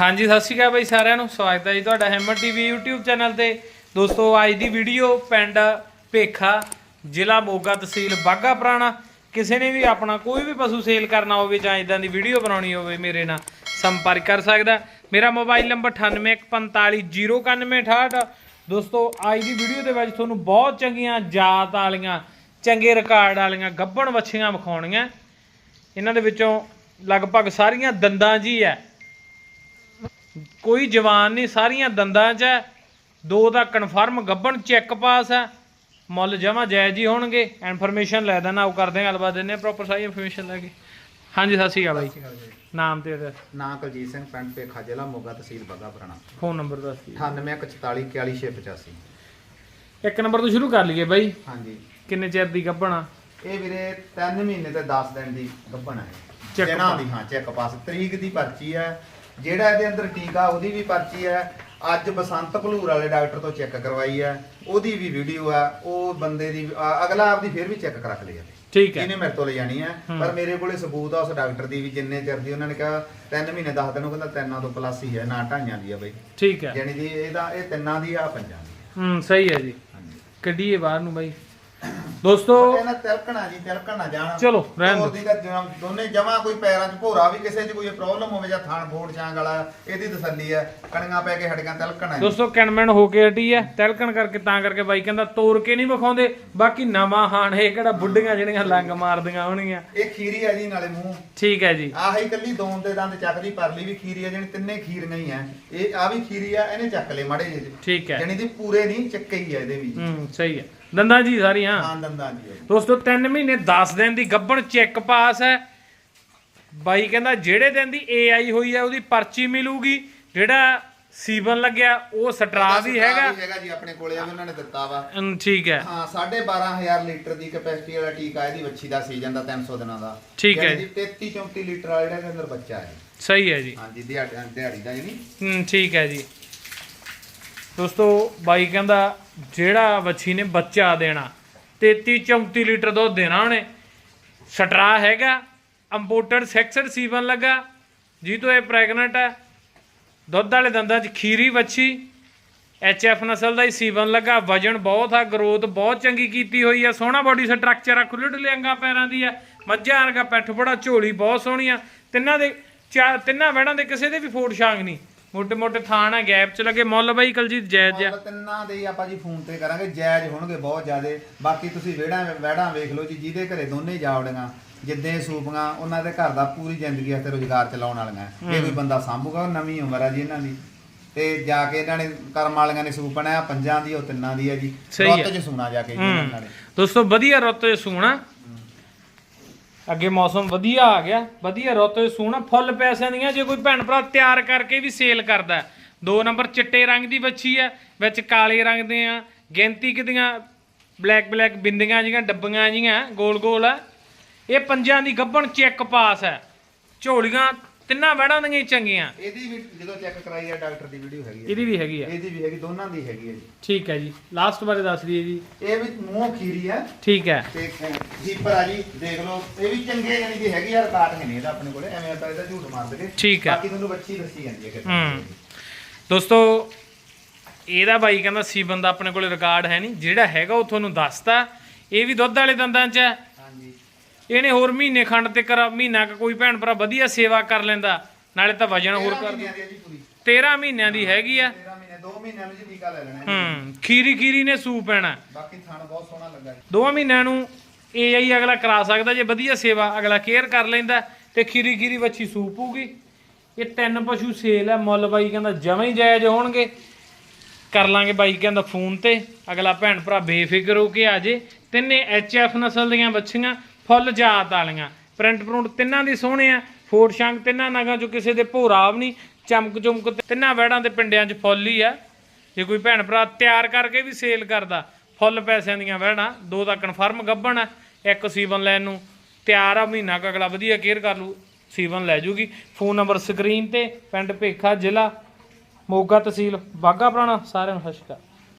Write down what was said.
ਹਾਂਜੀ, ਸਤਿ ਸ਼੍ਰੀ ਅਕਾਲ ਬਾਈ ਸਾਰਿਆਂ ਨੂੰ। ਸਵਾਗਤ ਹੈ ਜੀ ਤੁਹਾਡਾ ਹੈਮਰ ਟੀਵੀ YouTube ਚੈਨਲ ਤੇ। ਦੋਸਤੋ, ਅੱਜ ਦੀ ਵੀਡੀਓ ਪਿੰਡ ਭੇਖਾ, ਜ਼ਿਲ੍ਹਾ ਮੋਗਾ ਤਹਿਸੀਲ ਬਾਗਾ ਪੁਰਾਣਾ। ਕਿਸੇ ਨੇ ਵੀ ਆਪਣਾ ਕੋਈ ਵੀ ਪਸ਼ੂ ਸੇਲ ਕਰਨਾ ਹੋਵੇ ਜਾਂ ਇਦਾਂ ਦੀ ਵੀਡੀਓ ਬਣਾਉਣੀ ਹੋਵੇ, ਮੇਰੇ ਨਾਲ ਸੰਪਰਕ ਕਰ ਸਕਦਾ ਮੇਰਾ ਮੋਬਾਈਲ ਨੰਬਰ 9845099168 ਦੋਸਤੋ, ਅੱਜ ਦੀ ਵੀਡੀਓ ਦੇ ਵਿੱਚ ਤੁਹਾਨੂੰ ਬਹੁਤ ਚੰਗੀਆਂ ਜਾਤ ਵਾਲੀਆਂ, ਚੰਗੇ ਰਿਕਾਰਡ ਵਾਲੀਆਂ ਗੱਬਣ ਵੱਛੀਆਂ ਵਿਖਾਉਣੀਆਂ। ਇਹਨਾਂ ਦੇ ਵਿੱਚੋਂ ਲਗਭਗ ਸਾਰੀਆਂ ਦੰਦਾਂ ਜੀ ਹੈ। ਕੋਈ ਜਵਾਨ ਨਹੀਂ ਸਾਰੀਆਂ ਦੰਦਾਂ 'ਚ ਹੈ। ਦੋ ਦਾ ਕਨਫਰਮ ਗੱਬਣ ਚੈੱਕ ਪਾਸ ਹੈ। ਮੁੱਲ ਜਮਾ ਜਾਇਜ਼ ਹੀ ਹੋਣਗੇ। ਇਨਫੋਰਮੇਸ਼ਨ ਲੈ ਦੇਣਾ ਉਹ ਕਰਦੇ ਹਾਂ ਗੱਲਬਾਤ ਦਿੰਦੇ ਪ੍ਰੋਪਰ ਸਾਰੀ ਇਨਫੋਰਮੇਸ਼ਨ ਲੈ ਕੇ। ਹਾਂਜੀ ਸਤਿ ਸ਼੍ਰੀ ਅਕਾਲ ਬਾਈ। ਨਾਮ ਤੇ ਇਹਦਾ। ਨਾਂ ਕੁਲਜੀਤ ਸਿੰਘ ਪਿੰਡ ਪੇਖਾ ਜ਼ਿਲ੍ਹਾ ਮੋਗਾ ਤਹਿਸੀਲ ਬੱਗਾ ਪੁਰਾਣਾ। ਫੋਨ ਨੰਬਰ ਦੱਸ ਦਿਓ। 9814444685 ਇੱਕ ਨੰਬਰ ਤੋਂ ਸ਼ੁਰੂ ਕਰ ਲਈਏ ਬਾਈ। ਹਾਂਜੀ। ਕਿੰਨੇ ਚਿਰ ਦੀ ਗੱਬਣ ਆ? ਇਹ ਵੀਰੇ 3 ਮਹੀਨੇ ਤੇ 10 ਦਿਨ ਦੀ ਗੱਭਣ ਹੈ। Check ਜਿਹਨਾਂ। ਦੀ ਹਾਂ ਚੈੱਕ ਪਾਸ ਤਰੀਕ ਦੀ ਪਰਚੀ ਹੈ। ਜਿਹੜਾ ਇਹਦੇ ਅੰਦਰ ਟੀਕਾ ਉਹਦੀ ਵੀ ਪਰਚੀ ਹੈ। ਅੱਜ ਬਸੰਤ ਭਲੂਰ ਵਾਲੇ ਡਾਕਟਰ ਤੋਂ ਚੈੱਕ ਕਰਵਾਈ ਹੈ। ਉਹਦੀ ਵੀ ਵੀਡੀਓ ਹੈ। ਉਹ ਬੰਦੇ ਦੀ ਅ- ਅਗਲਾ ਆਪਦੀ ਫਿਰ ਵੀ ਚੈੱਕ ਕਰਾ ਕੇ ਲੈ ਠੀਕ ਹੈ। ਇਹਨੇ ਮੇਰੇ ਤੋਂ ਲੈ ਜਾਣੀ ਹੈ। ਪਰ ਮੇਰੇ ਕੋਲੇ ਸਬੂਤ ਆ ਉਸ ਡਾਕਟਰ ਦੀ ਵੀ ਜਿੰਨੇ ਚਿਰ ਦੀ। ਉਹਨਾਂ ਨੇ ਕਿਹਾ 3 ਮਹੀਨੇ 10 ਦਿਨ ਉਹ ਕਹਿੰਦਾ ਤਿੰਨਾਂ ਤੋਂ ਪਲੱਸ ਹੀ ਹੈ। ਨਾ ਢਾਈਆਂ ਦੀ ਆ ਬਈ। ਠੀਕ ਹੈ। ਯਾਨੀ ਦੀ ਇਹਦਾ ਇਹ ਤਿੰਨਾਂ ਦੀ ਆ ਪੰਜਾਂ ਦੀ ਹੂੰ ਸਹੀ ਹੈ ਜੀ। ਹਾਂਜੀ। ਕੱਢੀਏ ਬਾਹਰ ਨੂੰ ਬਾਈ। ਦੋਸਤੋ ਇਹਨਾਂ ਤਿਲਕਣਾ ਜੀ ਤਿਲਕਣ ਜਾਣਾ। ਚਲੋ, ਰਹਿਣ ਦਿਓ। ਹੋਰ ਦੀ ਤਾਂ ਜਮਾਂ ਦੋਨੇ ਜਮਾ ਕੋਈ ਪੈਰਾਂ 'ਚ ਭੋਰਾ ਵੀ ਕਿਸੇ 'ਚ ਕੋਈ ਪ੍ਰੋਬਲਮ ਹੋਵੇ ਜਾਂ ਥਾਣ ਫੋੜ ਚਾਂਗ ਵਾਲਾ ਇਹਦੀ ਤਸੱਲੀ ਹੈ। ਕਣੀਆਂ ਪੈ ਕੇ ਹੱਡੀਆਂ ਤਿਲਕਣਾ ਜੀ ਦੋਸਤੋ ਕੈਨਮੈਨ ਹੋ ਕੇ ਹਟੀ ਹੈ। ਤਿਲਕਣ ਕਰਕੇ ਤਾਂ ਕਰਕੇ ਬਾਈ ਕਹਿੰਦਾ ਤੋੜ ਕੇ ਨਹੀਂ ਵਿਖਾਉਂਦੇ। ਬਾਕੀ ਨਵਾਂ ਹਾਣ ਇਹ ਕਿਹੜਾ ਬੁੱਢੀਆਂ ਜਿਹੜੀਆਂ ਲੰਗ ਮਾਰਦੀਆਂ ਹੋਣਗੀਆਂ। ਇਹ ਖੀਰੀ ਹੈ ਜੀ ਨਾਲੇ ਮੂੰਹ। ਠੀਕ ਹੈ ਜੀ। ਆਹੀ ਕੱਲੀ ਦੋਨ ਦੇ ਦੰਦ ਚੱਕਦੀ ਪਰਲੀ ਵੀ ਖੀਰੀ ਹੈ ਜਿਹੜੀ ਤਿੰਨੇ ਖੀਰੀਆਂ ਹੀ ਹੈ। ਇਹ ਆ ਵੀ ਖੀਰੀ ਆ ਇਹਨੇ ਚੱਕ ਲਏ ਮਾੜੇ ਜਿਹੇ ਠੀਕ ਹੈ। ਜਾਣੀ ਦੀ ਪੂਰੇ ਨਹੀਂ ਚੱਕੇ ਹੀ ਹੈ ਇਹਦੇ ਵੀ। ਹੂੰ ਸਹੀ ਹੈ। ਦੰਦਾਂ ਜੀ ਸਾਰੀਆਂ। ਹਾਂ ਦੰਦਾਂ ਜੀ। ਦੋਸਤੋ 3 ਮਹੀਨੇ 10 ਦਿਨ ਦੀ ਗੱਭਣ ਚੈੱਕ ਪਾਸ ਹੈ। ਬਾਈ ਕਹਿੰਦਾ ਜਿਹੜੇ ਦਿਨ ਦੀ ਏਆਈ ਹੋਈ ਹੈ ਉਹਦੀ ਪਰਚੀ ਮਿਲੂਗੀ। ਜਿਹੜਾ ਸੀਵਨ ਲੱਗਿਆ ਉਹ ਸਟਰਾ ਵੀ ਹੈਗਾ। ਹੈਗਾ ਜੀ ਆਪਣੇ ਕੋਲੇ ਆ ਵੀ ਉਹਨਾਂ ਨੇ ਦਿੱਤਾ ਵਾ। ਹਮ, ਠੀਕ ਹੈ। ਹਾਂ 12500 ਲੀਟਰ ਦੀ ਕੈਪੈਸਿਟੀ ਵਾਲਾ ਟੀਕਾ ਇਹਦੀ ਵੱਛੀ ਦਾ ਸੀਜ਼ਨ ਦਾ 300 ਦਿਨਾਂ ਦਾ। ਠੀਕ ਹੈ ਕਿ 33 34 ਲੀਟਰ ਵਾਲਾ ਜਿਹੜਾ ਅੰਦਰ ਬੱਚਾ ਹੈ। ਸਹੀ ਹੈ ਜੀ। ਹਾਂਜੀ ਦਿਹਾੜੀ ਦਿਹਾੜੀ ਦਾ ਯਾਨੀ ਹੂੰ ਠੀਕ ਹੈ ਜੀ। ਦੋਸਤੋ, ਬਾਈ ਕਹਿੰਦਾ, ਜਿਹੜਾ ਵੱਛੀ ਨੇ ਬੱਚਾ ਦੇਣਾ 33 34 ਲੀਟਰ ਦੁੱਧ ਦੇਣਾ ਉਹਨੇ। ਸਟਰਾ ਹੈਗਾ ਇੰਪੋਰਟਡ ਸੈਕਸਡ ਸੀਵਨ ਲੱਗਾ ਜੀ ਤੋਂ ਇਹ ਪ੍ਰੈਗਨੈਂਟ ਹੈ। ਦੁੱਧ ਵਾਲੇ ਦੰਦਾਂ 'ਚ ਖੀਰੀ ਵੱਛੀ ਐਫ ਨਸਲ ਦਾ ਹੀ ਸੀਵਨ ਲੱਗਾ, ਵਜਨ ਬਹੁਤ ਆ ਗਰੋਥ ਬਹੁਤ ਚੰਗੀ ਕੀਤੀ ਹੋਈ ਆ, ਸੋਹਣਾ ਬਾਡੀ ਸਟਰਕਚਰ ਆ, ਖੁੱਲ੍ਹੇ ਡੁੱਲੇ ਅੰਗਾਂ ਪੈਰਾਂ ਦੀ ਆ, ਮੱਝਾਂ ਵਰਗਾ ਪੈਠ ਬੜਾ, ਝੋਲੀ ਬਹੁਤ ਸੋਹਣੀ ਆ। ਤਿੰਨਾਂ ਦੇ ਚਾਰ ਤਿੰਨਾਂ ਵਹਿੜਾਂ ਦੇ ਕਿਸੇ ਦੇ ਵੀ ਫੋਟ ਛਾਂਗ ਨਹੀਂ। ਮੋਟੇ ਮੋਟੇ ਥਾਣ ਆ ਗੈਪ ਚ ਲੱਗੇ। ਮੁੱਲ ਬਾਈ ਕਲਜੀਤ ਜਾਇਜ਼ ਆ। ਮੁੱਲ ਤਿੰਨਾਂ ਦੇ ਆਪਾਂ ਜੀ ਫੋਨ ਤੇ ਕਰਾਂਗੇ। ਜਾਇਜ਼ ਹੋਣਗੇ ਬਹੁਤ ਜ਼ਿਆਦੇ। ਬਾਕੀ ਤੁਸੀਂ ਵਿਹੜਾ ਵਿਹੜਾ ਵੇਖ ਲਓ ਜੀ ਜਿਹਦੇ ਘਰੇ ਦੋਨੇ ਜਾਵੜੀਆਂ ਜਿੱਦੇ ਸੂਪੀਆਂ ਉਹਨਾਂ ਦੇ ਘਰ ਦਾ ਪੂਰੀ ਜ਼ਿੰਦਗੀ ਵਾਸਤੇ ਰੋਜ਼ਗਾਰ ਚਲਾਉਣ ਵਾਲੀਆਂ। ਇਹ ਕੋਈ ਬੰਦਾ ਸੰਭੂਗਾ ਨਵੀਂ ਉਮਰ ਆ ਜੀ ਇਹਨਾਂ ਦੀ। ਤੇ ਜਾ ਕੇ ਇਹਨਾਂ ਨੇ ਕਰਮ ਵਾਲੀਆਂ ਨੇ ਸੂਪਣਾ ਪੰਜਾਂ ਦੀ ਉਹ ਤਿੰਨਾਂ ਦੀ ਆ ਜੀ। ਰੁੱਤ ਚ ਸੂਣਾ ਜਾ ਕੇ ਜੀ ਇਹਨਾਂ ਨੇ। ਦੋਸਤੋ ਵਧੀਆ ਰੁੱਤ ਚ ਸੂਣਾ। ਅੱਗੇ ਮੌਸਮ ਵਧੀਆ ਆ ਗਿਆ, ਵਧੀਆ ਰੁੱਤ ਚ ਸੂਣਾ ਫੁੱਲ ਪੈਸਿਆਂ ਦੀਆਂ, ਜੇ ਕੋਈ ਭੈਣ ਭਰਾ ਤਿਆਰ ਕਰਕੇ ਵੀ ਸੇਲ ਕਰਦਾ ਦੋ ਨੰਬਰ ਚਿੱਟੇ ਰੰਗ ਦੀ ਵੱਛੀ ਆ ਵਿੱਚ ਕਾਲੇ ਰੰਗ ਦੇ ਆ ਗਿਣਤੀ ਕਿਦੀਆਂ ਬਲੈਕ ਬਲੈਕ ਬਿੰਦੀਆਂ ਜੀਆਂ, ਡੱਬੀਆਂ ਜੀਆਂ, ਗੋਲ ਗੋਲ ਆ ਇਹ ਪੰਜਾਂ ਦੀ ਗੱਭਣ ਚੈੱਕ ਪਾਸ ਹੈ। ਝੋਲੀਆਂ ਤਿੰਨਾਂ ਵੜਾਂ ਦੀਆਂ ਹੀ ਚੰਗੀਆਂ। ਇਹਦੀ ਵੀ ਜਦੋਂ ਚੈੱਕ ਕਰਾਈ ਆ ਡਾਕਟਰ ਦੀ ਵੀਡੀਓ ਹੈਗੀ ਆ। ਇਹਦੀ ਵੀ ਹੈਗੀ ਆ। ਇਹਦੀ ਵੀ ਹੈਗੀ ਦੋਨਾਂ ਦੀ ਹੈਗੀ ਆ ਜੀ। ਠੀਕ ਹੈ ਜੀ। ਲਾਸਟ ਬਾਰੇ ਦੱਸ ਦਈਏ ਜੀ। ਇਹ ਵੀ ਮੂੰਹ ਖੀਰੀ ਆ। ਠੀਕ ਹੈ। ਤੇ ਦੀਪਰ ਆ ਜੀ ਦੇਖ ਲਓ। ਇਹ ਵੀ ਚੰਗੇ ਯਾਨੀ ਕਿ ਹੈਗੀ ਆ ਰਿਕਾਰਡ ਨਹੀਂ ਇਹਦਾ ਆਪਣੇ ਕੋਲੇ। ਐਵੇਂ ਆਪਾਂ ਇਹਦਾ ਝੂਠ ਮਾਰ ਦਗੇ ਠੀਕ ਹੈ। ਬਾਕੀ ਤੁਹਾਨੂੰ ਬੱਚੀ ਦੱਸੀ ਜਾਂਦੀ ਹੈ ਹੂੰ। ਦੋਸਤੋ ਇਹਦਾ ਬਾਈ ਕਹਿੰਦਾ ਸੀ ਬੰਦਾ ਆਪਣੇ ਕੋਲੇ ਰਿਕਾਰਡ ਹੈ ਨਹੀਂ। ਜਿਹੜਾ ਹੈਗਾ ਉਹ ਤੁਹਾਨੂੰ ਦੱਸਤਾ ਇਹ ਵੀ ਦੁੱਧ ਵਾਲੇ ਦੰਦਾਂ 'ਚ ਹੈ। ਇਹਨੇ ਹੋਰ ਮਹੀਨੇ ਖੰਡ ਤੇ ਕਰ ਮਹੀਨਾ ਕੁ ਕੋਈ ਭੈਣ ਭਰਾ ਵਧੀਆ ਸੇਵਾ ਕਰ ਲੈਂਦਾ ਨਾਲੇ ਤਾਂ ਵਜਨ ਹੋਰ ਕਰ ਮਹੀਨਿਆਂ ਦੀ ਆ ਜੀ ਪੂਰੀ। 13 ਮਹੀਨਿਆਂ ਦੀ ਹੈਗੀ ਆ। 13 ਮਹੀਨੇ 2 ਮਹੀਨਿਆਂ ਨੂੰ ਜੀ ਟੀਕਾ ਲੈ ਲੈਣਾ ਹੈ। ਖੀਰੀ ਖੀਰੀ ਨੇ ਸੂ ਪੈਣਾ। ਬਾਕੀ ਥਣ ਬਹੁਤ ਸੋਹਣਾ ਲੱਗਾ ਜੀ। ਦੋਵਾਂ ਮਹੀਨਿਆਂ ਨੂੰ ਏਆਈ ਅਗਲਾ ਕਰਾ ਸਕਦਾ ਜੇ ਵਧੀਆ ਸੇਵਾ ਅਗਲਾ ਕੇਅਰ ਕਰ ਲੈਂਦਾ ਤੇ ਖੀਰੀ ਖੀਰੀ ਵੱਛੀ ਸੂਪ ਹੋਊਗੀ ਇਹ ਤਿੰਨ ਪਸ਼ੂ ਸੇਲ ਹੈ ਮੁੱਲ ਬਾਈ ਕਹਿੰਦਾ ਜਮਾਂ ਹੀ ਜਾਇਜ਼ ਹੋਣਗੇ। ਕਰ ਲਾਂਗੇ ਬਾਈ ਕਹਿੰਦਾ ਫੋਨ ਤੇ ਅਗਲਾ ਭੈਣ ਭਰਾ ਬੇਫਿਕਰ ਹੋ ਕੇ ਆ ਜੇ। ਤਿੰਨੇ ਐਫ ਨਸਲ ਦੀਆਂ ਬੱਚੀਆਂ ਫੁੱਲ ਜਾਤ ਵਾਲੀਆਂ। ਪ੍ਰਿੰਟ ਪ੍ਰਿੰਟ ਤਿੰਨਾਂ ਦੀ ਸੋਹਣੇ ਆ। ਫੋੜ ਸ਼ੰਗ ਤਿੰਨਾਂ ਨਗਾਂ ਚੋਂ ਕਿਸੇ ਦੇ ਭੋਰਾਵ ਨਹੀਂ। ਚਮਕ ਚਮਕ ਤਿੰਨਾਂ ਵੈੜਾਂ ਦੇ ਪਿੰਡਿਆਂ 'ਚ ਫੁੱਲ ਹੀ ਆ। ਜੇ ਕੋਈ ਭੈਣ ਭਰਾ ਤਿਆਰ ਕਰਕੇ ਵੀ ਸੇਲ ਕਰਦਾ, ਫੁੱਲ ਪੈਸਿਆਂ ਦੀਆਂ ਵਹਿਣਾ ਦੋ ਦਾ ਕਨਫਰਮ ਗੱਭਣ ਆ, ਇੱਕ ਸੀਵਨ ਲੈਣ ਨੂੰ ਤਿਆਰ ਆ, ਮਹੀਨਾ ਕੁ ਅਗਲਾ ਵਧੀਆ ਕੇਅਰ ਕਰ ਲੂ, ਸੀਵਨ ਲੈ ਜੂਗੀ। ਫੋਨ ਨੰਬਰ ਸਕਰੀਨ ਤੇ, ਪਿੰਡ ਭੇਖਾ ਜ਼ਿਲ੍ਹਾ, ਮੋਗਾ ਤਹਿਸੀਲ ਬਾਗਾ ਪੁਰਾਣਾ, ਸਾਰਿਆਂ ਨੂੰ ਸਤਿ ਸ਼੍ਰੀ ਅਕਾਲ।